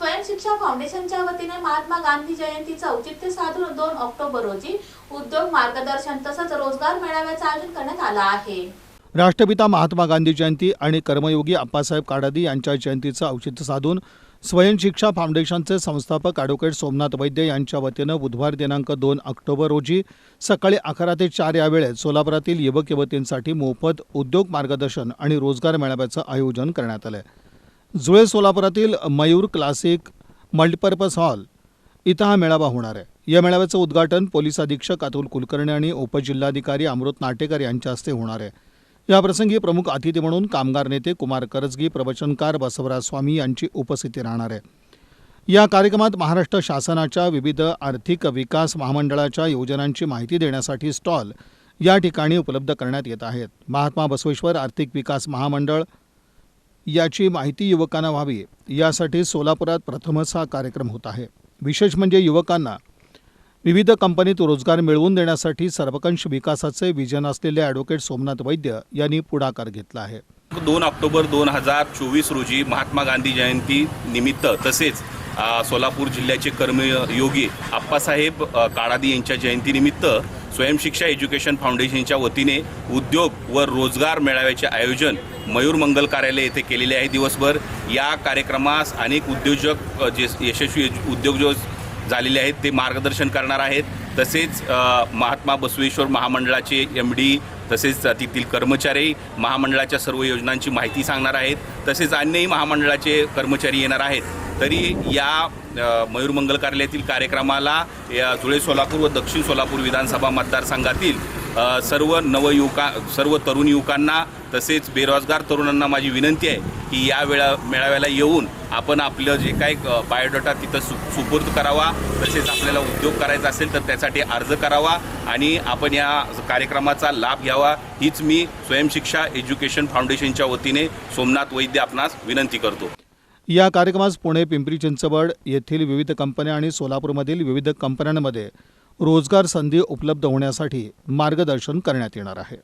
स्वयंशिक्षा फाउंडेशनच्या वतीने महात्मा गांधी जयंतीचं औचित्य साधून दोन ऑक्टोबर रोजी उद्योग मार्गदर्शन तसंच रोजगार मेळाव्याचं आयोजन करण्यात आलं आहे. राष्ट्रपिता महात्मा गांधी जयंती आणि कर्मयोगी अप्पासाहेब काडादी यांच्या जयंतीचं औचित्य साधून स्वयंशिक्षा फाउंडेशनचे संस्थापक ॲडव्होकेट सोमनाथ वैद्य यांच्या वतीनं बुधवार दिनांक दोन ऑक्टोबर रोजी सकाळी अकरा ते चार या वेळेत सोलापुरातील युवक युवतींसाठी मोफत उद्योग मार्गदर्शन आणि रोजगार मेळाव्याचं आयोजन करण्यात आलं. आहे जुळे सोलापुरातील मयूर क्लासिक मल्टीपर्पज हॉल इथं हा मेळावा होणार आहे. या मेळाव्याचं उद्घाटन पोलीस अधीक्षक अतुल कुलकर्णी आणि उपजिल्हाधिकारी अमृत नाटेकर यांच्या हस्ते होणार आहे. याप्रसंगी प्रमुख अतिथी म्हणून कामगार नेते कुमार करजगी प्रवचनकार बसवराज स्वामी यांची उपस्थिती राहणार आहे. या कार्यक्रमात महाराष्ट्र शासनाच्या विविध आर्थिक विकास महामंडळाच्या योजनांची माहिती देण्यासाठी स्टॉल या ठिकाणी उपलब्ध करण्यात येत आहेत. महात्मा बसवेश्वर आर्थिक विकास महामंडळ याची माहिती युवकांना व्हावी. यासाठी सोलापुरात प्रथमच हा कार्यक्रम होत आहे. विशेष म्हणजे युवकांना विविध कंपनीत रोजगार मिळवून देण्यासाठी सर्वकंश विकासाचे विजन असलेले ॲडव्होकेट सोमनाथ वैद्य यांनी पुढाकार घेतला आहे. दोन ऑक्टोबर दोन हजार चोवीस रोजी महात्मा गांधी जयंती निमित्त तसेच सोलापूर जिल्ह्याचे कर्मयोगी आप्पासाहेब काळादी यांच्या जयंतीनिमित्त स्वयंशिक्षा एज्युकेशन फाउंडेशनच्या वतीने उद्योग व रोजगार मेळाव्याचे आयोजन मयूर मंगल कार्यालय येथे केलेले आहे दिवसभर. या कार्यक्रमास अनेक उद्योजक जे यशस्वी उद्योजक झालेले आहेत ते मार्गदर्शन करणार आहेत. तसेच महात्मा बसवेश्वर महामंडळाचे एम डी तसेच तेथील कर्मचारी महामंडळाच्या सर्व योजनांची माहिती सांगणार आहेत. तसेच अन्यही महामंडळाचे कर्मचारी येणार आहेत. तरी या मयूरमंगल मयूर मंगल कार्यालयातील कार्यक्रमाला या धुळे सोलापूर व दक्षिण सोलापूर विधानसभा मतदारसंघातील सर्व नवयुवका सर्व तरुण युवकांना तसेच बेरोजगार तरुणांना माझी विनंती आहे की या वेळा मेळाव्याला येऊन आपण आपलं जे काय बायोडाटा तिथं सु सुपूर्द करावा तसेच आपल्याला उद्योग करायचा असेल तर त्यासाठी अर्ज करावा आणि आपण या कार्यक्रमाचा लाभ घ्यावा. हीच मी स्वयंशिक्षा एज्युकेशन फाउंडेशनच्या वतीने सोमनाथ वैद्य आपणास विनंती करतो. या कार्यक्रमास पुणे पिंपरी चिंचवड येथील विविध कंपन्या आणि सोलापूरमधील विविध कंपन्यांमध्ये रोजगार संधी उपलब्ध होण्यासाठी मार्गदर्शन करण्यात येणार आहे.